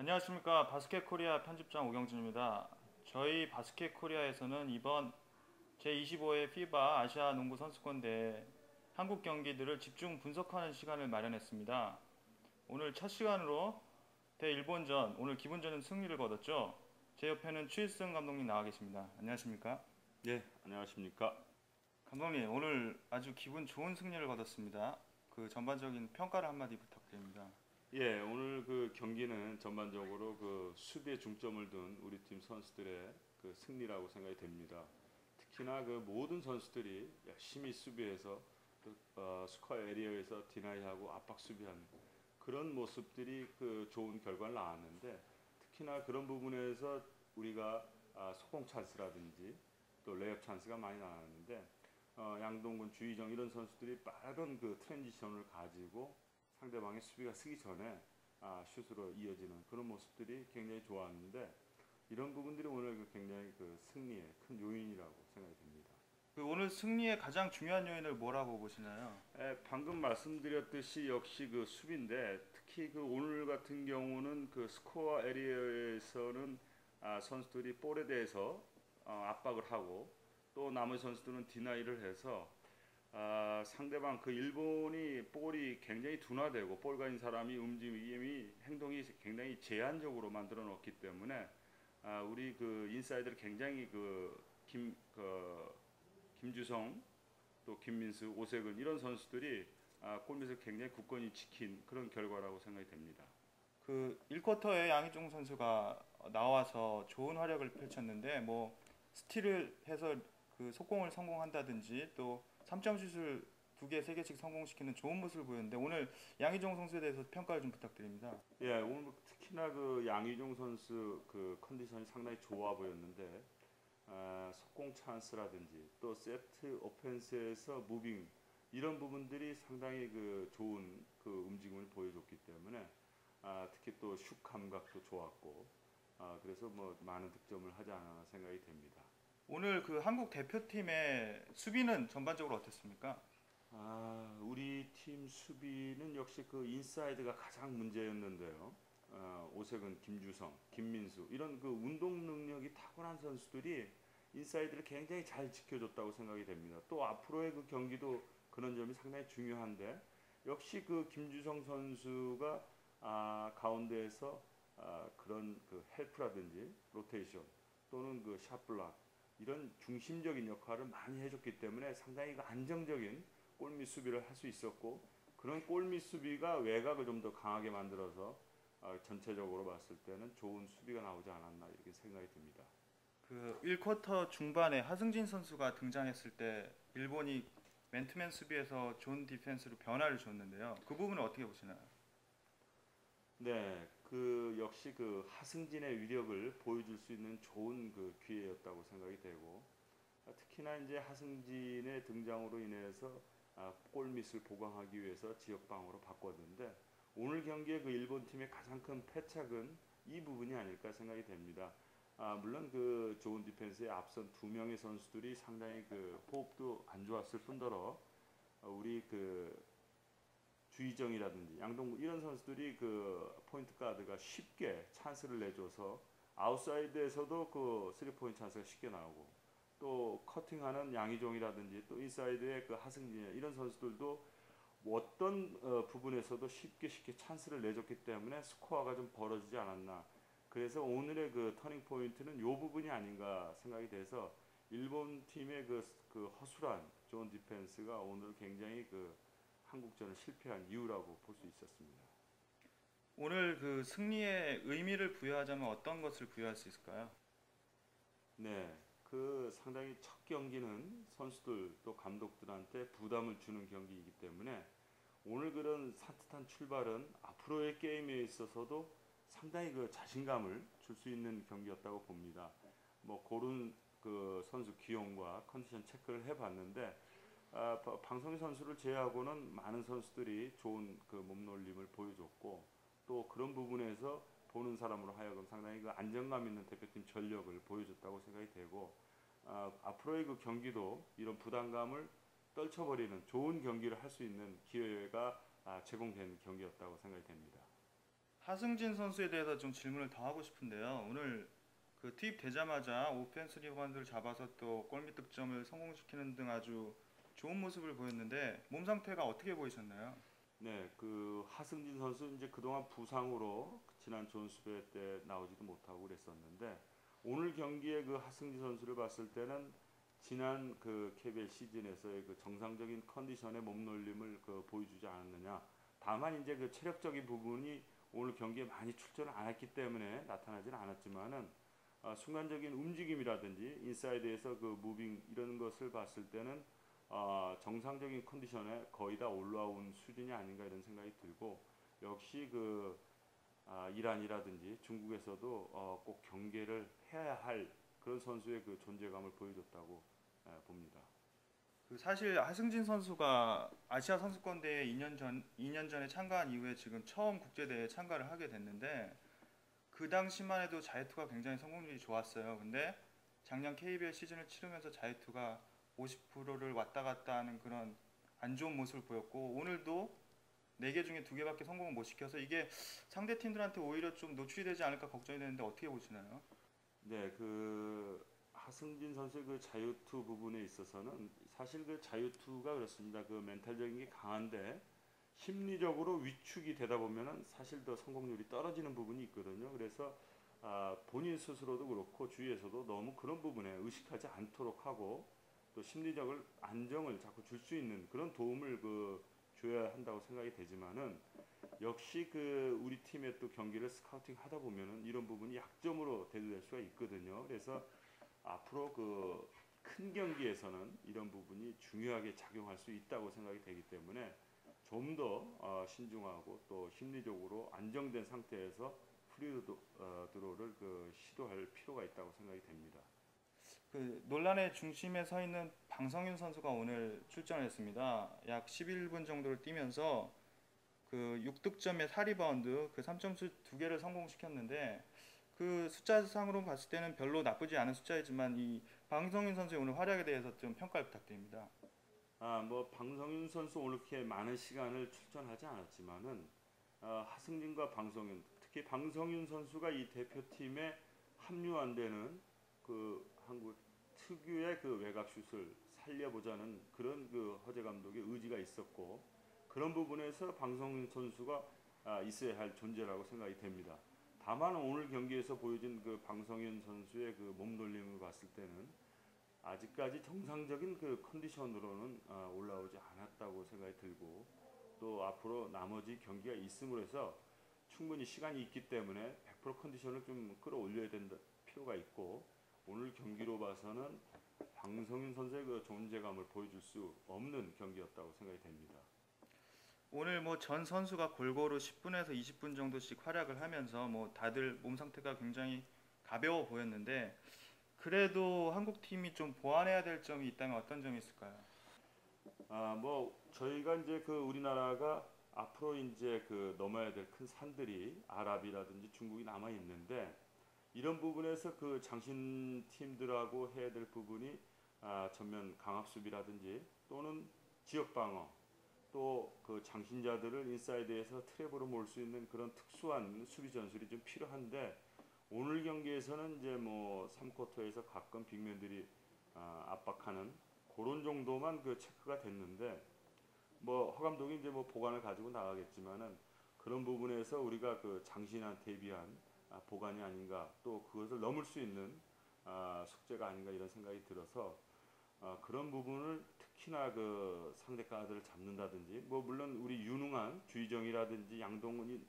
안녕하십니까 바스켓 코리아 편집장 오경진입니다. 저희 바스켓 코리아에서는 이번 제25회 피바 아시아 농구 선수권 대회 한국 경기들을 집중 분석하는 시간을 마련했습니다. 오늘 첫 시간으로 대 일본전 오늘 기본전은 승리를 거뒀죠. 제 옆에는 추일승 감독님 나와 계십니다. 안녕하십니까? 예, 안녕하십니까. 감독님 오늘 아주 기분 좋은 승리를 거뒀습니다. 그 전반적인 평가를 한마디 부탁드립니다. 예, 오늘 그 경기는 전반적으로 그 수비에 중점을 둔 우리 팀 선수들의 그 승리라고 생각이 됩니다. 특히나 그 모든 선수들이 열심히 수비해서 그, 어, 스코어 에리어에서 디나이하고 압박 수비하는 그런 모습들이 그 좋은 결과를 낳았는데 특히나 그런 부분에서 우리가 아, 소공 찬스라든지 또 레이업 찬스가 많이 나왔는데 어, 양동근, 주희정 이런 선수들이 빠른 그 트랜지션을 가지고 상대방의 수비가 쓰기 전에 아, 슛으로 이어지는 그런 모습들이 굉장히 좋았는데 이런 부분들이 오늘 그 굉장히 그 승리의 큰 요인이라고 생각이 됩니다. 그 오늘 승리의 가장 중요한 요인을 뭐라고 보시나요? 에, 방금 말씀드렸듯이 역시 그 수비인데 특히 그 오늘 같은 경우는 그 스코어 에리어에서는 아, 선수들이 볼에 대해서 어, 압박을 하고 또 나머지 선수들은 디나이를 해서 아, 상대방 그 일본이 볼이 굉장히 둔화되고 볼 가진 사람이 움직임이 행동이 굉장히 제한적으로 만들어 놓기 때문에 아, 우리 그 인사이드를 굉장히 그 김 그 김주성 또 김민수 오세근 이런 선수들이 아, 골밑을 굉장히 굳건히 지킨 그런 결과라고 생각이 됩니다. 그 1쿼터에 양희종 선수가 나와서 좋은 활약을 펼쳤는데 뭐 스틸을 해서 그 속공을 성공한다든지 또 3점 슛을 두 개, 세 개씩 성공시키는 좋은 모습을 보였는데 오늘 양희종 선수에 대해서 평가를 좀 부탁드립니다. 예, 오늘 뭐 특히나 그 양희종 선수 그 컨디션이 상당히 좋아 보였는데 아, 속공 찬스라든지 또 세트 오펜스에서 무빙 이런 부분들이 상당히 그 좋은 그 움직임을 보여줬기 때문에 아, 특히 또 슛 감각도 좋았고 아, 그래서 뭐 많은 득점을 하지 않았나 생각이 됩니다. 오늘 그 한국 대표팀의 수비는 전반적으로 어땠습니까? 아, 우리 팀 수비는 역시 그 인사이드가 가장 문제였는데요. 어, 오세근, 김주성, 김민수 이런 그 운동 능력이 타고난 선수들이 인사이드를 굉장히 잘 지켜줬다고 생각이 됩니다. 또 앞으로의 그 경기도 그런 점이 상당히 중요한데 역시 그 김주성 선수가 아, 가운데에서 아, 그런 그 헬프라든지 로테이션 또는 그 샷블락 이런 중심적인 역할을 많이 해줬기 때문에 상당히 그 안정적인 골밑 수비를 할 수 있었고 그런 골밑 수비가 외곽을 좀 더 강하게 만들어서 어, 전체적으로 봤을 때는 좋은 수비가 나오지 않았나 이렇게 생각이 듭니다. 그 1쿼터 중반에 하승진 선수가 등장했을 때 일본이 맨투맨 수비에서 존 디펜스로 변화를 줬는데요. 그 부분은 어떻게 보시나요? 네, 그 역시 그 하승진의 위력을 보여줄 수 있는 좋은 그 기회였다고 생각이 되고 아, 특히나 이제 하승진의 등장으로 인해서 아, 골밑을 보강하기 위해서 지역방으로 바꿨는데 오늘 경기의 그 일본 팀의 가장 큰 패착은 이 부분이 아닐까 생각이 됩니다. 아, 물론 그 좋은 디펜스에 앞선 두 명의 선수들이 상당히 그 호흡도 안 좋았을 뿐더러 어, 우리 그 주의정이라든지 양동구 이런 선수들이 그 포인트 가드가 쉽게 찬스를 내줘서 아웃사이드에서도 그 쓰리 포인트 찬스가 쉽게 나오고 또 커팅하는 양희종이라든지 또 인사이드의 그 하승진 이런 선수들도 어떤 어, 부분에서도 쉽게 쉽게 찬스를 내줬기 때문에 스코어가 좀 벌어지지 않았나. 그래서 오늘의 그 터닝 포인트는 이 부분이 아닌가 생각이 돼서 일본 팀의 그, 그 허술한 좋은 디펜스가 오늘 굉장히 그 한국전을 실패한 이유라고 볼 수 있었습니다. 오늘 그 승리의 의미를 부여하자면 어떤 것을 부여할 수 있을까요? 네, 그 상당히 첫 경기는 선수들 또 감독들한테 부담을 주는 경기이기 때문에 오늘 그런 산뜻한 출발은 앞으로의 게임에 있어서도 상당히 그 자신감을 줄 수 있는 경기였다고 봅니다. 뭐 고른 그 선수 기용과 컨디션 체크를 해봤는데 아, 방송희 선수를 제외하고는 많은 선수들이 좋은 그 몸놀림을 보여줬고 또 그런 부분에서 보는 사람으로 하여금 상당히 그 안정감 있는 대표팀 전력을 보여줬다고 생각이 되고 아, 앞으로의 그 경기도 이런 부담감을 떨쳐버리는 좋은 경기를 할 수 있는 기회가 아, 제공된 경기였다고 생각이 됩니다. 하승진 선수에 대해서 좀 질문을 더 하고 싶은데요. 오늘 그 투입되자마자 오펜스 리바운드를 잡아서 또 골밑 득점을 성공시키는 등 아주 좋은 모습을 보였는데 몸 상태가 어떻게 보이셨나요? 네, 그 하승진 선수 이제 그동안 부상으로 지난 존스배 때 나오지도 못하고 그랬었는데 오늘 경기에 그 하승진 선수를 봤을 때는 지난 그 KBL 시즌에서의 그 정상적인 컨디션의 몸놀림을 그 보여주지 않았느냐. 다만 이제 그 체력적인 부분이 오늘 경기에 많이 출전을 안 했기 때문에 나타나지는 않았지만은 아, 순간적인 움직임이라든지 인사이드에서 그 무빙 이런 것을 봤을 때는 아, 정상적인 컨디션에 거의 다 올라온 수준이 아닌가 이런 생각이 들고 역시 그 아, 이란이라든지 중국에서도 어, 꼭 경계를 해야 할 그런 선수의 그 존재감을 보여줬다고 에, 봅니다. 그 사실 하승진 선수가 아시아 선수권 대회 2년 전 2년 전에 참가한 이후에 지금 처음 국제 대회에 참가를 하게 됐는데 그 당시만 해도 자유투가 굉장히 성공률이 좋았어요. 근데 작년 KBL 시즌을 치르면서 자유투가 50%를 왔다 갔다 하는 그런 안 좋은 모습을 보였고 오늘도 4개 중에 2개밖에 성공을 못 시켜서 이게 상대 팀들한테 오히려 좀 노출이 되지 않을까 걱정이 되는데 어떻게 보시나요? 네, 그 하승진 선수의 그 자유투 부분에 있어서는 사실 그 자유투가 그렇습니다. 그 멘탈적인 게 강한데 심리적으로 위축이 되다 보면은 사실 더 성공률이 떨어지는 부분이 있거든요. 그래서 아, 본인 스스로도 그렇고 주위에서도 너무 그런 부분에 의식하지 않도록 하고 또 심리적을 안정을 자꾸 줄 수 있는 그런 도움을 그 줘야 한다고 생각이 되지만은 역시 그 우리 팀의 또 경기를 스카우팅 하다 보면은 이런 부분이 약점으로 대두될 수가 있거든요. 그래서 앞으로 그 큰 경기에서는 이런 부분이 중요하게 작용할 수 있다고 생각이 되기 때문에 좀더 어, 신중하고 또 심리적으로 안정된 상태에서 프리 어, 그 시도할 필요가 있다고 생각이 됩니다. 그 논란의 중심에 서 있는 방성윤 선수가 오늘 출전했습니다. 약 11분 정도를 뛰면서 그 6득점에 4리바운드 그 3점슛 두 개를 성공시켰는데 그 숫자상으로 봤을 때는 별로 나쁘지 않은 숫자이지만 이 방성윤 선수의 오늘 활약에 대해서 좀 평가를 부탁드립니다. 아, 뭐 방성윤 선수 오늘 이렇게 많은 시간을 출전하지 않았지만은 아, 하승진과 방성윤 특히 방성윤 선수가 이 대표팀에 합류한 데는 그 한국 특유의 그 외곽 슛을 살려보자는 그런 그 허재 감독의 의지가 있었고 그런 부분에서 방성윤 선수가 아, 있어야 할 존재라고 생각이 됩니다. 다만 오늘 경기에서 보여준 그 방성윤 선수의 그 몸놀림을 봤을 때는 아직까지 정상적인 그 컨디션으로는 아, 올라오지 않았다고 생각이 들고 또 앞으로 나머지 경기가 있음으로 해서 충분히 시간이 있기 때문에 100% 컨디션을 좀 끌어올려야 된다 필요가 있고 오늘 경기로 봐서는 방성윤 선수의 그 존재감을 보여줄 수 없는 경기였다고 생각이 됩니다. 오늘 뭐 전 선수가 골고루 10분에서 20분 정도씩 활약을 하면서 뭐 다들 몸 상태가 굉장히 가벼워 보였는데 그래도 한국 팀이 좀 보완해야 될 점이 있다면 어떤 점이 있을까요? 아, 뭐 저희가 이제 그 우리나라가 앞으로 이제 그 넘어야 될 큰 산들이 아랍이라든지 중국이 남아 있는데 이런 부분에서 그 장신 팀들하고 해야 될 부분이 아, 전면 강압 수비라든지 또는 지역 방어 또 그 장신자들을 인사이드에서 트랩으로 몰 수 있는 그런 특수한 수비 전술이 좀 필요한데 오늘 경기에서는 이제 뭐 3쿼터에서 가끔 빅맨들이 아, 압박하는 그런 정도만 그 체크가 됐는데 뭐 허감독이 이제 뭐 보관을 가지고 나가겠지만은 그런 부분에서 우리가 그 장신한 대비한 아, 보관이 아닌가 또 그것을 넘을 수 있는 아, 숙제가 아닌가 이런 생각이 들어서 아, 그런 부분을 특히나 그 상대 가드를 잡는다든지 뭐 물론 우리 유능한 주희정이라든지 양동훈이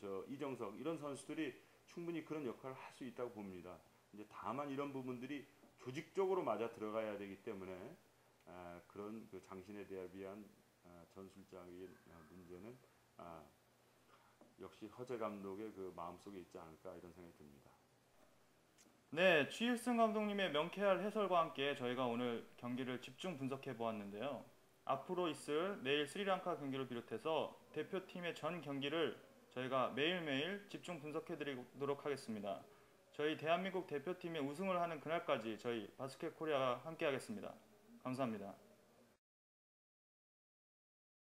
저 이정석 이런 선수들이 충분히 그런 역할을 할 수 있다고 봅니다. 이제 다만 이런 부분들이 조직적으로 맞아 들어가야 되기 때문에 아, 그런 그 장신에 대한 아, 전술적인 아, 문제는 아, 역시 허재 감독의 그 마음속에 있지 않을까 이런 생각이 듭니다. 네, 추일승 감독님의 명쾌할 해설과 함께 저희가 오늘 경기를 집중 분석해 보았는데요. 앞으로 있을 내일 스리랑카 경기를 비롯해서 대표팀의 전 경기를 저희가 매일매일 집중 분석해 드리도록 하겠습니다. 저희 대한민국 대표팀의 우승을 하는 그날까지 저희 바스켓 코리아와 함께 하겠습니다. 감사합니다.